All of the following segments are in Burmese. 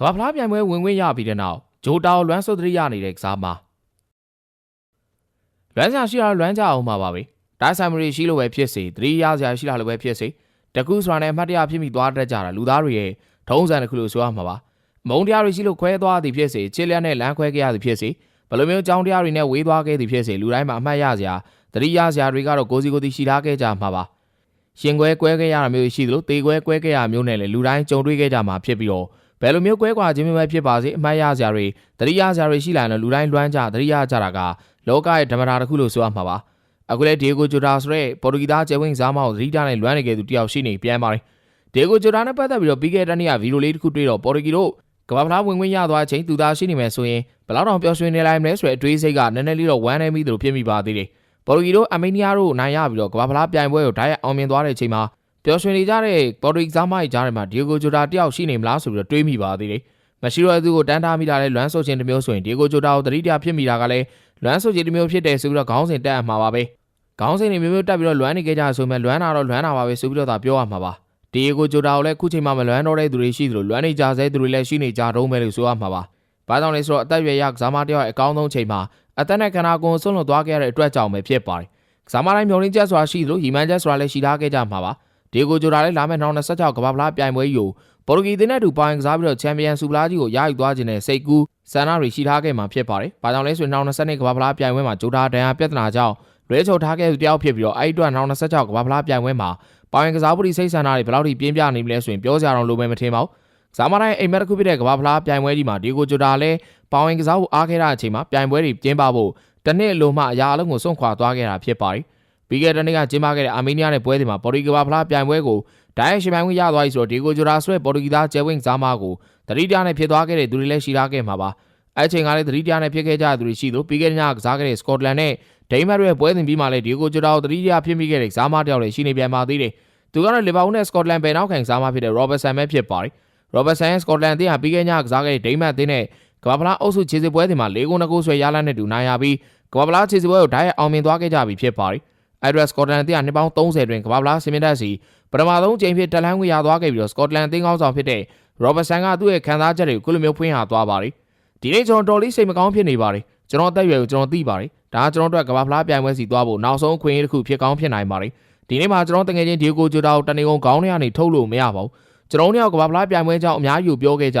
ကမ္ဘာဖလားပြိုင်ပွဲဝင်ခွင့်ရပြီးတဲ့နောက်ဂျိုတာကိုလွမ်းဆုပ်သတိရနေတဲ့ကစားမှာလွမ်းစရာရှိတာလွမ်းကြအောင်ပါပါပဲတိုင်းဆိုင်မရီရှိလို့ပဲဖြစ်စေသတိရစရာရှိတာလည်းပဲဖြစ်စေတကူဆိုတာနဲ့အမှတ်တရဖြစ်မိသွားတတ်ကြတာလူသားတွေရဲ့ထုံးစံတစ်ခုလို့ဆိုရမှာပါမုံတရားတွေရှိလို့ခွဲသွားသည်ဖြစ်စေချစ်လျက်နဲ့လမ်းခွဲခဲ့ရသည်ဖြစ်စေဘယ်လိုမျိုးကြောင်းတရားတွေနဲ့ဝေးသွားခဲ့သည်ဖြစ်စေလူတိုင်းမှာအမှတ်ရစရာသတိရစရာတွေကတော့ကိုစီကိုစီရှိထားခဲ့ကြမှာပါရှင်ခွဲကွဲခဲ့ရတာမျိုးရှိသလိုတေခွဲကွဲခဲ့ရမျိုးနဲ့လည်းလူတိုင်းကြုံတွေ့ခဲ့ကြမှာဖြစ်ပြီးတော့ ဘယ်လိုမျိုးကွဲကွာခြင်းမျိုးပဲဖြစ်ပါစေအမှတ်ရစရာတွေသတိရစရာတွေရှိလာရင်လူတိုင်းလွမ်းကြသတိရကြတာကလောကရဲ့ဓမ္မတာတစ်ခုလို့ဆိုရမှာပါအခုလဲဒီယိုဂိုဂျိုတာဆိုတဲ့ပေါ်တူဂီသားကျဲဝင်းစားမောက်သတိထားနဲ့လွမ်းနေခဲ့သူတယောက်ရှိနေပြန်ပါတယ်ဒီယိုဂိုဂျိုတာနဲ့ပတ်သက်ပြီးတော့ပြီးခဲ့တဲ့နေ့ကဗီဒီယိုလေးတစ်ခုတွေ့တော့ပေါ်တူဂီတို့ကမ္ဘာဖလားဝင်ခွင့်ရသွားချိန်သူသားရှိနေမယ်ဆိုရင်ဘယ်လောက်တောင်ပျော်ရွှင်နေလိုက်မလဲဆိုတဲ့အတွေးစိတ်ကနည်းနည်းလေးတော့ဝမ်းနေမိသလိုဖြစ်မိပါသေးတယ်ပေါ်တူဂီတို့အမေနီးယားတို့နိုင်ရပြီးတော့ကမ္ဘာဖလားပြိုင်ပွဲကိုဓာတ်ရိုက်အောင်မြင်သွားတဲ့အချိန်မှာ ပျော်ရွှင်နေကြတဲ့ပေါ်တူဂီသားမကြီးကြားထဲမှာဒီယိုဂိုဂျိုတာတယောက်ရှိနေမလားဆိုပြီးတော့တွေးမိပါသေးတယ်မရှိတော့သူကိုတန်းထားမိတာလဲလွမ်းဆုပ်ခြင်းတစ်မျိုးဆိုရင်ဒီယိုဂိုဂျိုတာကိုတတိတဖြစ်မိတာကလည်းလွမ်းဆုပ်ခြင်းတစ်မျိုးဖြစ်တယ်ဆိုပြီးတော့ခေါင်းစဉ်တက်အမှာပါပဲခေါင်းစဉ်တွေမျိုးမျိုးတက်ပြီးတော့လွမ်းနေကြကြဆိုမှလွမ်းတာတော့လွမ်းတာပါပဲဆိုပြီးတော့သာပြောရမှာပါဒီယိုဂိုဂျိုတာကိုလည်းခုချိန်မှမလွမ်းတော့တဲ့သူတွေရှိသလိုလွမ်းနေကြဆဲသူတွေလည်းရှိနေကြတော့မယ်လို့ဆိုရမှာပါဘာကြောင့်လဲဆိုတော့အသက်အရွယ်ရကစားမတယောက်အကောင်းဆုံးချိန်မှာအသက်နဲ့ခန္ဓာကိုယ်ဆွန့်လွတ်သွားခဲ့ရတဲ့အတွက်ကြောင့်ပဲဖြစ်ပါတယ်ကစားမတိုင်းမျောလင်းချက်ဆိုတာရှိသလိုရီမန်ချက်ဆိုတာလည်းရှိထားခဲ့ကြမှာပါ ဒီကိုဂျိုတာလည်းလာမယ့်2026ကမ္ဘာဖလားပြိုင်ပွဲကြီးကိုပေါ်တူဂီသင်းနဲ့တူပိုင်ကစားပြီးတော့ချန်ပီယံစူပလာကြီးကိုရယူသွားခြင်းနဲ့စိတ်ကူးဆန္ဒတွေရှိထားခဲ့မှာဖြစ်ပါတယ်။ဘာကြောင့်လဲဆိုရင်2020ကမ္ဘာဖလားပြိုင်ပွဲမှာဂျိုတာဒန်ယာပြဿနာကြောင့်လွဲချော်ထားခဲ့သူတယောက်ဖြစ်ပြီးတော့အဲ့ဒီအတွက်2026ကမ္ဘာဖလားပြိုင်ပွဲမှာပိုင်ကစားပရိစိတ်ဆန္ဒတွေဘယ်လောက်ထိပြင်းပြနေမလဲဆိုရင်ပြောစရာတော့လိုမယ်မထင်ပါဘူး။ဇာမတိုင်းအိမ်မက်တစ်ခုဖြစ်တဲ့ကမ္ဘာဖလားပြိုင်ပွဲကြီးမှာဒီကိုဂျိုတာလည်းပိုင်ကစားဖို့အားခဲ့တဲ့အချိန်မှာပြိုင်ပွဲတွေကျင်းပဖို့တနစ်လိုမှအရာအလုံးကိုစွန့်ခွာသွားခဲ့တာဖြစ်ပါတယ်။ ပြီးခဲ့တဲ့နေ့ကကျင်းပခဲ့တဲ့အာမေးနီးယားနဲ့ပွဲစဉ်မှာပေါ်တူဂီကမ္ဘာဖလားပြိုင်ပွဲကိုဒိုင်းရှင်ပိုင်ဝင်ရသွားပြီဆိုတော့ဒီကိုဂျိုရာဆွဲပေါ်တူဂီသားကျဲဝင်းဇာမာကိုတတိတရနဲ့ဖြစ်သွားခဲ့တဲ့သူတွေလည်းရှိထားခဲ့မှာပါအဲ့ချိန်ကလည်းတတိတရနဲ့ဖြစ်ခဲ့ကြတဲ့သူတွေရှိလို့ပြီးခဲ့တဲ့ညကစားခဲ့တဲ့စကော့တလန်နဲ့ဒိန်းမတ်ရဲ့ပွဲစဉ်ပြီးမှလည်းဒီကိုဂျိုရာကိုတတိတရဖြစ်မိခဲ့တဲ့ဇာမာတယောက်လည်းရှိနေပြန်ပါသေးတယ်သူကတော့လီဗာပူးနဲ့စကော့တလန်ဘယ်နောက်ခံဇာမာဖြစ်တဲ့ရောဘတ်ဆန်ပဲဖြစ်ပါတယ်ရောဘတ်ဆန်ရဲ့စကော့တလန်အသင်းဟာပြီးခဲ့ညကစားခဲ့တဲ့ဒိန်းမတ်အသင်းနဲ့ကမ္ဘာဖလားအုပ်စုခြေစစ်ပွဲစဉ်မှာ၄ဂိုး၂ဂိုးဆွဲရလာတဲ့တူနိုင်ရပြီးကမ္ဘာဖလားခြေစစ်ပွဲကိုဓာတ်ရိုက်အောင်မြင်သွားခဲ့ကြပြီဖြစ်ပါတယ်။ အဲ့ဒရက်စကော့တလန်အသင်းဟာနှစ်ပေါင်း30တွင်ကမ္ဘာဖလားဆီမင်တက်စီပထမဆုံးချိန်ဖြစ်တက်လှမ်းခွင့်ရသွားခဲ့ပြီးတော့စကော့တလန်အသင်းကောင်းဆောင်ဖြစ်တဲ့ရောဘတ်ဆန်ကသူ့ရဲ့ခံစားချက်တွေကိုခုလိုမျိုးဖွင့်ဟသွားပါတယ်။ဒီနေ့ကျွန်တော်တော်လေးစိတ်မကောင်းဖြစ်နေပါတယ်။ကျွန်တော်အသက်အရွယ်ကိုကျွန်တော်သိပါတယ်။ဒါကကျွန်တော်တို့ကကမ္ဘာဖလားပြိုင်ပွဲစီသွားဖို့နောက်ဆုံးအခွင့်အရေးတစ်ခုဖြစ်ကောင်းဖြစ်နိုင်ပါတယ်။ဒီနေ့မှာကျွန်တော်တကယ်ချင်းဒီကိုဂျိုတာကိုတနေကုန်ခေါင်းထဲကနေထုတ်လို့မရပါဘူး။ကျွန်တော်တို့ကကမ္ဘာဖလားပြိုင်ပွဲကြောင့်အများကြီးကိုပြောခဲ့ကြ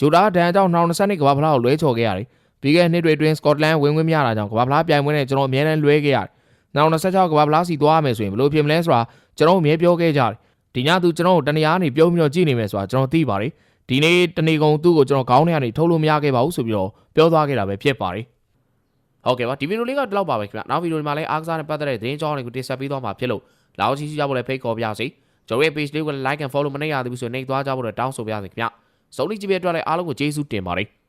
ဂျိုတာဒန်ကြောင့်2020နှစ်ကမ္ဘာဖလားကိုလွဲချော်ခဲ့ရတယ်။ပြီးခဲ့တဲ့နှစ်တွေအတွင်းစကော့တလန်ဝင်ခွင့်မရတာကြောင့်ကမ္ဘာဖလားပြိုင်ပွဲနဲ့ကျွန်တော်အများနဲ့လွဲခဲ့ရတယ်။ နောက်26ကမ္ဘာဖလားစီသွားရမယ်ဆိုရင်ဘယ်လိုဖြစ်မလဲဆိုတာကျွန်တော်အမြဲပြောခဲ့ကြတယ်။ဒီညသူကျွန်တော်ကိုတနေရာနေပြုံးပြီးတော့ကြည့်နေမယ်ဆိုတာကျွန်တော်သိပါတယ်။ဒီနေ့တနေကုန်သူ့ကိုကျွန်တော်ခေါင်းထဲကနေထုတ်လို့မရခဲ့ပါဘူးဆိုပြီးတော့ပြောသွားခဲ့တာပဲဖြစ်ပါတယ်။ဟုတ်ကဲ့ပါဒီဗီဒီယိုလေးကဒီလောက်ပါပဲခင်ဗျ။နောက်ဗီဒီယိုဒီမှာလည်းအားကစားနဲ့ပတ်သက်တဲ့သတင်းကြောင်းတွေကိုတင်ဆက်ပေးသွားမှာဖြစ်လို့လာအောင်ကြည့်ကြဖို့လည်းဖိတ်ခေါ်ပါရစေ။ကျွန်တော်ရဲ့ page လေးကို like and follow မနေရသေးဘူးဆိုရင်နှိပ်သွားကြဖို့တော့တောင်းဆိုပါရစေခင်ဗျ။စုံလီကြည့်ပြအတွက်လည်းအားလုံးကိုကျေးဇူးတင်ပါတယ်။